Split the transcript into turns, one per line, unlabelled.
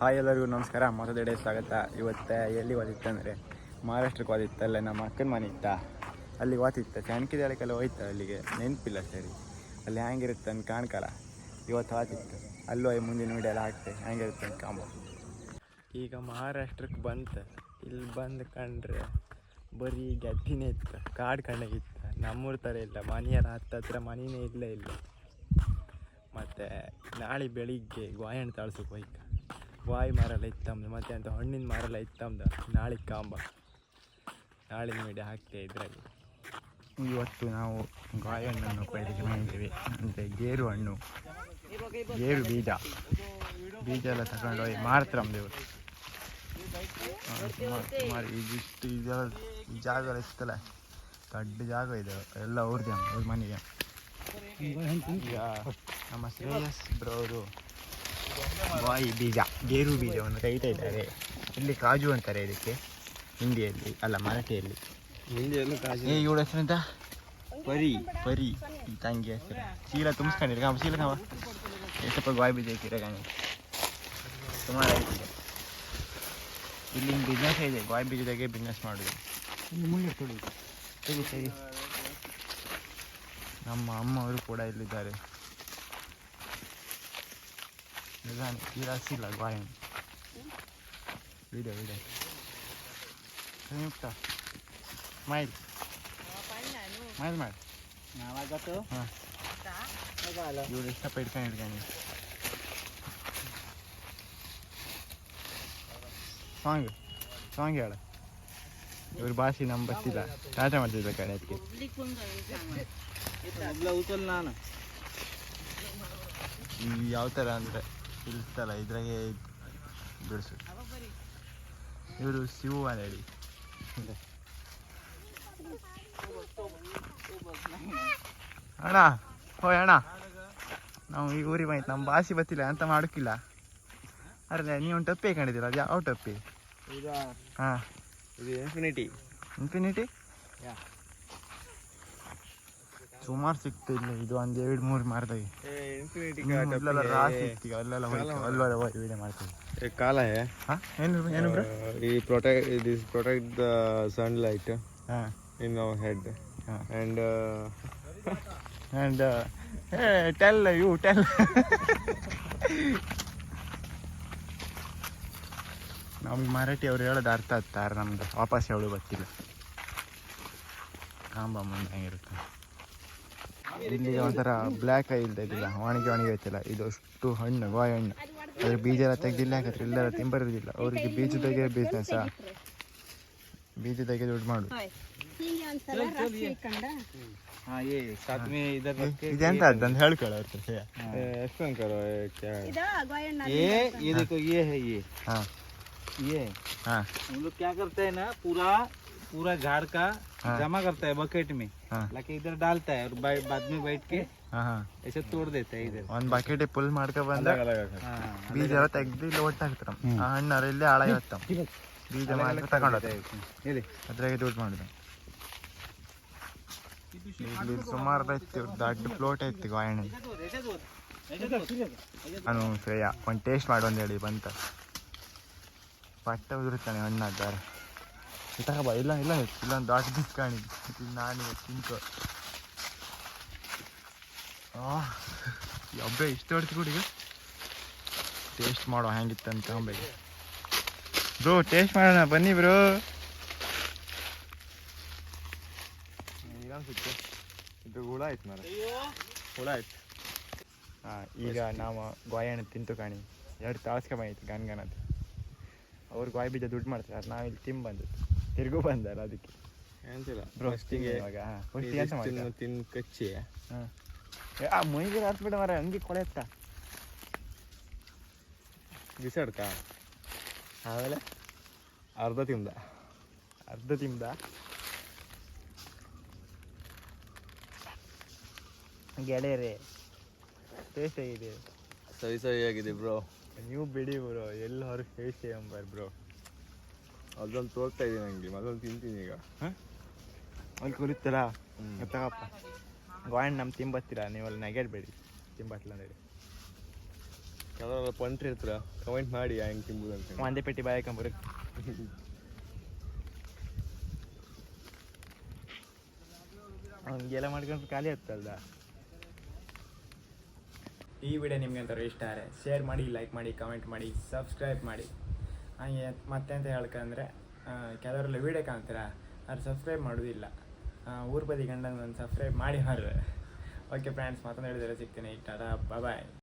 Hi ಎಲ್ಲರಿಗೂ ನಮಸ್ಕಾರ. ಮತ್ತೊಂದೆಡೆ ಸ್ವಾಗತ. ಇವತ್ತು ಎಲ್ಲಿ ಓದಿತ್ತಂದರೆ ಮಹಾರಾಷ್ಟ್ರಕ್ಕೆ ಓದಿತ್ತು ಅಲ್ಲೇ ನಮ್ಮ ಅಕ್ಕನ ಮನೆ ಇತ್ತ? ಅಲ್ಲಿ ಓದಿತ್ತ ಜಾನಕಿದಾಳಕ್ಕೆಲ್ಲ ಹೋಯ್ತ ಅಲ್ಲಿಗೆ? ನೆನಪಿಲ್ಲ ಸರಿ. ಅಲ್ಲಿ ಹ್ಯಾಂಗಿರುತ್ತೆ ಅಂತ ಕಾಣ್ಕಲ್ಲ. ಇವತ್ತು ಓದಿತ್ತು ಅಲ್ಲೂ ಮುಂದಿನ ವಿಡಿಯೋ ಹಾಕ್ತೆ. ಹ್ಯಾಂಗಿರುತ್ತೆ ಅಂತ ಕಾಂಬ ಈಗ ಮಹಾರಾಷ್ಟ್ರಕ್ಕೆ ಬಂತು. ಇಲ್ಲಿ ಬಂದು ಕಂಡ್ರೆ ಬರೀ ಗದ್ದಿನೇ ಇತ್ತು. ಕಾಡು ಕಂಡಾಗಿತ್ತು ನಮ್ಮೂರ ಥರ ಇಲ್ಲ. ಮನೆಯರ ಹತ್ತತ್ರ ಮನೆಯೇ ಇಲ್ಲೇ ಇಲ್ಲ. ಮತ್ತು ನಾಳೆ ಬೆಳಿಗ್ಗೆ ಗಾಯಣ್ಣ ತಾಳ್ಸಕ್ಕೆ ಹೋಯ್ಕ. ವಾಯಿ ಮರಲ್ಲ ಇತ್ತಮ್ದು ಮತ್ತು ಅಂತ ಹಣ್ಣಿನ ಮರಲ್ಲ ಇತ್ತಮ್ದು ನಾಳೆ ಕಾಂಬ. ನಾಳಿನ ವಿಡಿಯೋ ಹಾಕ್ತೇ ಇದ್ರಲ್ಲಿ ಇವತ್ತು ನಾವು ಗಾಯಣ್ಣನ್ನು ಪೈರಿಗೆ ಮಾಡಿದ್ದೇವೆ ಅಂದರೆ ಗೇರು ಹಣ್ಣು. ಗೇರು ಬೀಜ. ಬೀಜ ಎಲ್ಲ ತಗೊಂಡು ಹೋಗಿ ಮಾರ್ತಾರಮ್ದು ಇವರು ಸುಮಾರು ಸುಮಾರು ಇದಿಷ್ಟು ಇದೆಲ್ಲ ಈ ಜಾಗ ಇಷ್ಟಲ್ಲ. ದೊಡ್ಡ ಜಾಗ ಇದೆ. ಎಲ್ಲ ಅವ್ರದ್ದೆ ಅವ್ರ ಮನೆಗೆ. ಈಗ ನಮ್ಮ ಶ್ರೇಯಸ್ ಬ್ರವರು ಬಾಯಿ ಬೀಜ ಗೇರು ಬೀಜವನ್ನು ತೆಗಿತಾ ಇದ್ದಾರೆ. ಇಲ್ಲಿ ಕಾಜು ಅಂತಾರೆ ಇದಕ್ಕೆ ಹಿಂದಿಯಲ್ಲಿ ಅಲ್ಲ ಮರಾಠಿಯಲ್ಲಿ.
ಹಿಂದಿಯಲ್ಲೂ
ಏ ಇವಳ ಹೆಸರಿಂದ
ಪರಿ.
ಪರಿ. ಈ ತಂಗಿ ಹೆಸರು. ಚೀಲ ತುಂಬಿಸ್ಕೊಂಡಿರಿ ಕಾಮ ಚೀಲ ಕಾಮ ಎಷ್ಟಪ್ಪ ಬಾಯಿ ಬೀಜ ಇಕ್ಕಿರ ಕಾಣಿ. ಸುಮಾರು ಆಯ್ತು ಈಗ ಇಲ್ಲಿ ಬಿಸ್ನೆಸ್ ಇದೆ ಬಾಯ್ ಬೀಜದಾಗೆ ಬಿಸ್ನೆಸ್ ಮಾಡೋದು.
ಮುಂದೆ ತೊಳಿ
ಸರಿ ಸರಿ ನಮ್ಮ ಅಮ್ಮ ಅವರು ಕೂಡ ಇಲ್ಲಿದ್ದಾರೆ. ನಿಧಾನ ತೀರಾಸಿಲ್ಲ ಗಾಯ ವಿಡಿಯೋ ವಿಡಿಯೋ ಸಂಯುಕ್ತ ಮೈಲ್ ಮೈಲ್ ಮಾಡಿ
ನಾವಾಗತ್ತು
ಹಾಂ ಇವ್ರು ಇಷ್ಟಪ್ಪ ಇಟ್ಕೊಂಡು ಇಟ್ಕೊಂಡು ಸಾಂಗ್ ಸಾಂಗ್ ಹೇಳ ಇವ್ರ ಭಾಷೆ ನಮ್ಗೆ ಗೊತ್ತಿಲ್ಲ ಟಾಟಾ ಮಾಡ್ತಿದ್ದ ಕಡೆ ಅದಕ್ಕೆ
ಒಬ್ಲ ಉಚಲ್ ನಾನು
ಈ ಯಾವ ಥರ ಅಂದರೆ ಇರ್ತಲ್ಲ ಇದ್ರಾಗೆ ಬಿಡಿಸು. ಇವರು ಶಿವು ಅಲ್ಲ ಹೇಳಿ ಅಣ್ಣ ಹೋಯ್ ಅಣ್ಣ. ನಾವು ಈ ಊರಿಗೆ ಬಾಯ್ತು ನಮ್ಮ ಭಾಷೆ ಬತ್ತಿಲ್ಲ ಅಂತ ಮಾಡೋಕ್ಕಿಲ್ಲ. ಅರೆ ನೀವು ಒಂದು ಟಪ್ಪಿ ಕಂಡಿದ್ದೀರ ಅದು ಯಾವ ಟಪ್ಪಿ? ಹಾಂ.
ಇದು ಇನ್ಫಿನಿಟಿ
ಇನ್ಫಿನಿಟಿ. ಸುಮಾರು ಸಿಕ್ತಿಲ್ಲ ಇಲ್ಲಿ ಇದು ಒಂದು ಎರಡು ಮೂರು ಮಾರ್ದಾಗೆ.
ಇನ್ಫಿನಿಟಿ
ಲೈಟ್
ಕಾಲ ಈ ಪ್ರೊಟೆಕ್ಟ್ ಪ್ರೊಟೆಕ್ಟ್ ದ ಸನ್ಲೈಟ್
ಹಾಂ.
In
our
head
and and tell you tell. ನಮಗೆ ಮರಾಠಿ ಅವ್ರು ಹೇಳೋದು ಅರ್ಥ ಆಗ್ತಾರೆ ನಮ್ದು. ವಾಪಸ್ ಹೇಳೋದು ಗೊತ್ತಿಲ್ಲ. ಕಾಂಬ ಮುಂದೆ ಹೆಂಗಿರುತ್ತೆ ಇಲ್ಲಿ ಒಂಥರ ಬ್ಲ್ಯಾಕ್ ಇಲ್ದ ಇದಿಲ್ಲ ಒಣಗಿ ಒಣಗಿ ಹೋಯ್ತಿಲ್ಲ ಇದು ಅಷ್ಟು ಹಣ್ಣು ಗಾಯ ಹಣ್ಣು ಅದ್ರ ಬೀಜ ಎಲ್ಲ ತೆಗ್ದಿಲ್ಲ ಯಾಕಂದ್ರೆ ಇಲ್ಲೆಲ್ಲ ತಿಂಬರೋದಿಲ್ಲ ಅವರಿಗೆ ಬೀಜದಾಗೆ ಬಿಸ್ನೆಸ್ ಬೀಜದಾಗೆ ದುಡ್ಡು ಮಾಡು
ಹೀಗೆ ಒಂದ್ಸಲ ರಾತ್ರಿ ಇಟ್ಕೊಂಡ
हाँ ये साथ में इधर रख के
ಇದೆಂತ ಅದಂತ ಹೇಳ್ಕೊಳ್ಳೋ ಅವ್ರ ಕಡೆ
एक्सप्लेन करो ये क्या है
ಇದ ಗೋಯಣ್ಣ
ये ये देखो ये है ये
ಹಾಂ
ये
ಹಾಂ
हम लोग क्या करते हैं ना पूरा पूरा झाड़ का
हाँ।
जमा करता है बकेट में
हाँ।
लाके इधर डालता है और बा- बाद में बैठ के
ಹಾಂ ಹಾಂ
ऐसे तोड़ देता है इधर
ಒಂದು ಬಕೆಟ್ ಫುಲ್ ಮಾಡ್ಕೊ ಬಂದ
हाँ,
ಬೀಜ ಎಲ್ಲ ತೆಗ್ದು ಇಲ್ಲಿ ಒಟ್ಟು ಹಾಕ್ತಾರ ಆ ಹಣ್ಣಾರ ಇಲ್ಲಿ ಹಾಳಾಗಿರ್ತಾವ ಬೀಜ ಮಾತ್ರ ತಗೊಂಡು
ಹೇಳಿ
ಅದ್ರಾಗೆ ದುಡ್ಡು ಮಾಡಿದ ಇಲ್ಲಿ ಸುಮಾರು ಐತಿ ದೊಡ್ಡ ಫ್ಲೋಟ್ ಐತಿ ಗಾಯಣ ನಾನು ಶ್ರೇಯ ಒಂದು ಟೇಸ್ಟ್ ಮಾಡು ಅಂತ ಹೇಳಿ ಬಂತ ಪಟ್ಟ ಉದುರುತ್ತಾನೆ ಹಣ್ಣಾದ್ದಾರೆ ತಗೋಬಾ ಇಲ್ಲ ಇಲ್ಲ ಇಲ್ಲ ಒಂದು ದೊಡ್ಡ ದಿಸ್ಕಾಣಿ ನಾನು ತಿನ್ಕೋ ಒಬ್ಬ ಇಷ್ಟು ಹೊಡ್ತು ಕುಡಿಗೆ ಟೇಸ್ಟ್ ಮಾಡೋ ಹೆಂಗಿತ್ತಂತ ಅಂಬೆಗೆ ಬ್ರೋ ಟೇಸ್ಟ್ ಮಾಡೋಣ. ಬನ್ನಿ ಬ್ರೋ.
ಇದು ಹುಳ ಆಯ್ತು ಮರ
ಹುಳ ಆಯ್ತು. ಹಾಂ ಈಗ ನಾವು ಗಾಯಣ್ಣ ತಿಂತು ಕಾಣಿ. ಎರಡು ತಾಳ್ಸ್ಕೊಂಬೈತಿ ಗನ್ಗನದು ಅವ್ರು ಗಾಯ ಬೀಜ ದುಡ್ಡು ಮಾಡ್ತಾರೆ. ನಾವು ಇಲ್ಲಿ ತಿಂದು ಬಂದು ತಿರ್ಗೂ ಬಂದಾರ ಅದಕ್ಕೆ.
ಅಂತಿಲ್ಲ. ಫಸ್ಟಿಗೆ
ಇವಾಗ. ಹಾಂ ಫಸ್ಟಿಗೆ ಎಂತ ಮಾಡ್ತಾರೆ
ತಿನ್ ಕಚ್ಚಿ.
ಹಾಂ. ಆ ಮೈಗೆ ಹತ್ಬಿಡ ಮರ ಹಂಗೆ ಕೊಳೆ ಎತ್ತ
ಬಿಸಾಡ್ಕ?
ಆಮೇಲೆ?
ಅರ್ಧ ತಿಂದ.
ಅರ್ಧ ತಿಂದ? ಗೆಳೆಯರೇ ಟೇಸ್ಟ್ ಆಗಿದೆ
ಸವಿ ಸವಿ ಆಗಿದೆ ಬ್ರೋ
ನೀವು ಬಿಡಿ ಬ್ರೋ ಎಲ್ಲರೂ ಹೊರಗೆ ಟೇಸ್ಟ್ ಎಂಬರ್ ಬ್ರೋ
ಅದೊಂದು ತೋರ್ತಾ ಇದೀನಿ ನಂಗೆ ಅದೊಂದು ತಿಂತೀನಿ ಈಗ.
ಅಲ್ಲಿ ಕುರಿತಲ್ಲ. ತಗಪ್ಪ. ಗಾಯಣ್ಣ ನಮ್ಮ ತಿಂಬತ್ತೀರಾ ನೀವು ಅಲ್ಲಿ ನೆಗೆಡ್ಬೇಡಿ ತಿಂಬತ್ಲ ಅಂತೇಳಿ
ಯಾವ್ದಾರ ಪಂಟ್ರಿ ಇರ್ತೀರ? ಕಮೆಂಟ್ ಮಾಡಿ ಹೆಂಗೆ ತಿಂಬುದಂತ ಅಂತ.
ಒಂದೇ ಪೆಟ್ಟಿ ಬಾಯಕಂಬರು ಹಂಗೆಲ್ಲ ಮಾಡ್ಕೊಂಡು ಖಾಲಿ ಆಗ್ತಲ್ದ ಈ ವಿಡಿಯೋ ನಿಮ್ಗೆ ಅಂತಾರೆ ಇಷ್ಟ ಆದರೆ ಶೇರ್ ಮಾಡಿ ಲೈಕ್ ಮಾಡಿ ಕಮೆಂಟ್ ಮಾಡಿ ಸಬ್ಸ್ಕ್ರೈಬ್ ಮಾಡಿ. ಹಾಗೆ ಮತ್ತೆ ಅಂತ ಹೇಳ್ಕಂದ್ರೆ ಕೆಲವರೆಲ್ಲ ವೀಡಿಯೋ ಕಾಣ್ತೀರಾ? ಅದು ಸಬ್ಸ್ಕ್ರೈಬ್ ಮಾಡೋದಿಲ್ಲ. ಊರ್ಪದಿ ಗಂಡನ ಒಂದು ಸಬ್ಸ್ಕ್ರೈಬ್ ಮಾಡಿ ಮಾರ್ರೆ ಓಕೆ ಫ್ರೆಂಡ್ಸ್ ಮತ್ತೊಂದು ಹೇಳಿದರೆ ಸಿಗ್ತೀನಿ. ಟಾಟಾ ಬಾಯ್